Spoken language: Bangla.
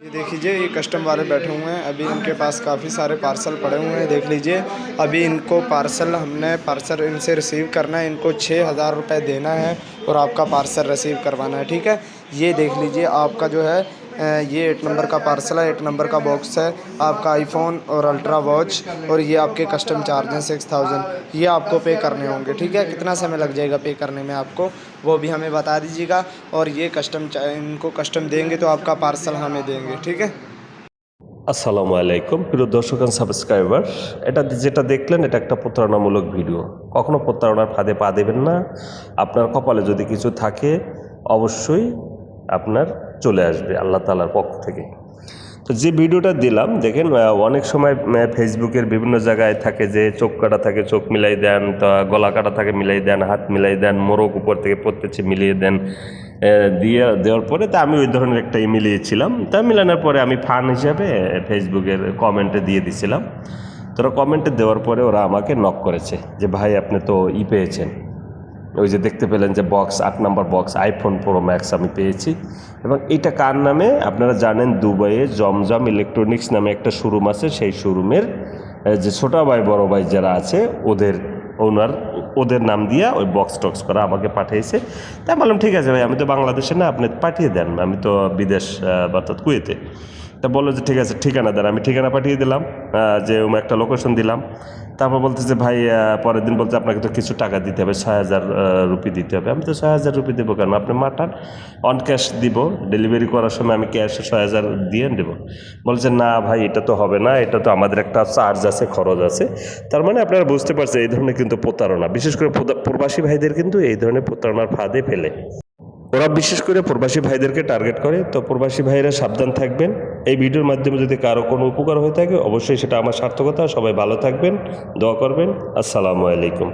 ये देख लीजिए, ये कस्टम वाले बैठे हुए हैं। अभी इनके पास काफ़ी सारे पार्सल पड़े हुए हैं, देख लीजिए। अभी इनको पार्सल हमने पार्सल इनसे रिसीव करना है। इनको छः हज़ार रुपये देना है और आपका पार्सल रिसीव करवाना है, ठीक है? ये देख लीजिए, आपका जो है ये एट नंबर का पार्सल है एट नंबर का बॉक्स है आपका आईफोन और अल्ट्रा वॉच और ये आपके कस्टम चार्ज हैं सिक्स थाउजेंड ये आपको पे करने होंगे ठीक है कितना समय लग जाएगा पे करने में आपको वो भी हमें बता दीजिएगा और ये कस्टम चा- इनको कस्टम देंगे तो आपका पार्सल हमें देंगे ठीक है আসসালামু আলাইকুম প্রিয় দর্শক অ্যান্ড সাবস্ক্রাইবার এটা যেটা দেখলেন এটা একটা প্রতারণামূলক ভিডিও কখনো প্রতারণার ফাঁদে পা দেবেন না আপনার কপালে যদি কিছু থাকে অবশ্যই আপনার চলে আসবে আল্লাহ তালার পক্ষ থেকে। তো যে ভিডিওটা দিলাম, দেখেন অনেক সময় ফেসবুকের বিভিন্ন জায়গায় থাকে যে চোখ কাটা থাকে, চোখ মিলাই দেন, তা গলা কাটা থাকে, মিলাই দেন, হাত মিলাই দেন মোরক উপর থেকে পড়তেছে মিলিয়ে দেন দিয়ে, দেওয়ার পরে তা আমি ওই ধরনের একটা মিলিয়েছিলাম তা মিলানোর পরে আমি ফান হিসাবে ফেসবুকের কমেন্টে দিয়ে দিছিলাম। তোরা কমেন্টে দেওয়ার পরে ওরা আমাকে নক করেছে যে, ভাই, আপনি তো ই পেয়েছেন। ওই যে দেখতে পেলেন যে বক্স আট number box iPhone pro max আমি পেয়েছি। এবং এটা কার নামে? আপনারা জানেন দুবাইয়ে জমজম ইলেকট্রনিক্স নামে একটা শোরুম আছে, সেই শোরুমের যে ছোটো ভাই, বড় ভাই যারা আছে, ওদের ওনার ওদের নাম দিয়া ওই বক্স টক্স করা আমাকে পাঠিয়েছে তাই বললাম, ঠিক আছে ভাই, আমি তো বাংলাদেশে না, আপনি পাঠিয়ে দেন, আমি তো বিদেশ অর্থাৎ কুয়েতে। তা বলল যে, ঠিক আছে, ঠিকানা দেন আমি ঠিকানা পাঠিয়ে দিলাম যে একটা লোকেশন দিলাম। তারপর বলতেছে, ভাই পরের দিন বলতে আপনাকে তো কিছু টাকা দিতে হবে, ছয় হাজার রুপি দিতে হবে। আমি তো ছয় হাজার রুপি দেবো কেন? আপনি মাঠান অন ক্যাশ দিব ডেলিভারি করার সময় আমি ক্যাশ ছয় হাজার দিয়ে দেবো। বলছে, না ভাই, এটা তো হবে না, এটা তো আমাদের একটা চার্জ আছে, খরচ আছে। তার মানে আপনারা বুঝতে পারছেন, এই ধরনের কিন্তু প্রতারণা। বিশেষ করে প্রবাসী ভাইদের কিন্তু এই ধরনের প্রতারণার ফাঁদে ফেলে। ওরা বিশেষ করে প্রবাসী ভাইদেরকে টার্গেট করে, তো প্রবাসী ভাইয়েরা সাবধান থাকবেন। এই ভিডিওর মাধ্যমে যদি কারও কোনো উপকার হয়ে থাকে, অবশ্যই সেটা আমার সার্থকতা। সবাই ভালো থাকবেন, দোয়া করবেন। আসসালামু আলাইকুম।